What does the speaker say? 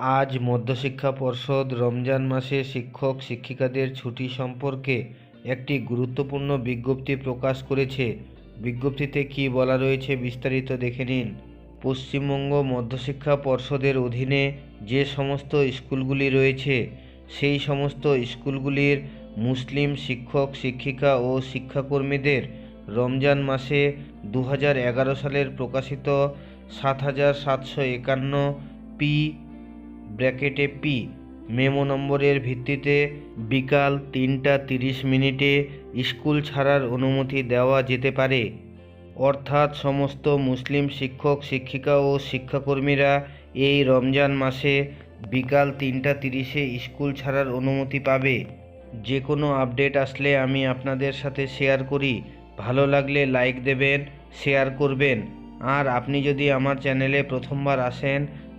আজ মধ্যশিক্ষা পর্ষদ রমজান মাসে শিক্ষক শিক্ষিকাদের ছুটি সম্পর্কে একটি গুরুত্বপূর্ণ বিজ্ঞপ্তি প্রকাশ করেছে। বিজ্ঞপ্তিতে কী বলা রয়েছে বিস্তারিত দেখে নিন। পশ্চিমবঙ্গ মধ্যশিক্ষা পর্ষদের অধীনে যে সমস্ত স্কুলগুলি রয়েছে, সেই সমস্ত স্কুলগুলির মুসলিম শিক্ষক, শিক্ষিকা ও শিক্ষাকর্মীদের রমজান মাসে দু হাজার এগারো সালের প্রকাশিত সাত হাজার সাতশো একান্ন পি ব্র্যাকেটে পি মেমো নম্বরের ভিত্তিতে বিকাল তিনটা তিরিশ মিনিটে স্কুল ছাড়ার অনুমতি দেওয়া যেতে পারে। অর্থাৎ সমস্ত মুসলিম শিক্ষক, শিক্ষিকা ও শিক্ষাকর্মীরা এই রমজান মাসে বিকাল তিনটা তিরিশে স্কুল ছাড়ার অনুমতি পাবে। যে কোনো আপডেট আসলে আমি আপনাদের সাথে শেয়ার করি। ভালো লাগলে লাইক দেবেন, শেয়ার করবেন। আর আপনি যদি আমার চ্যানেলে প্রথমবার আসেন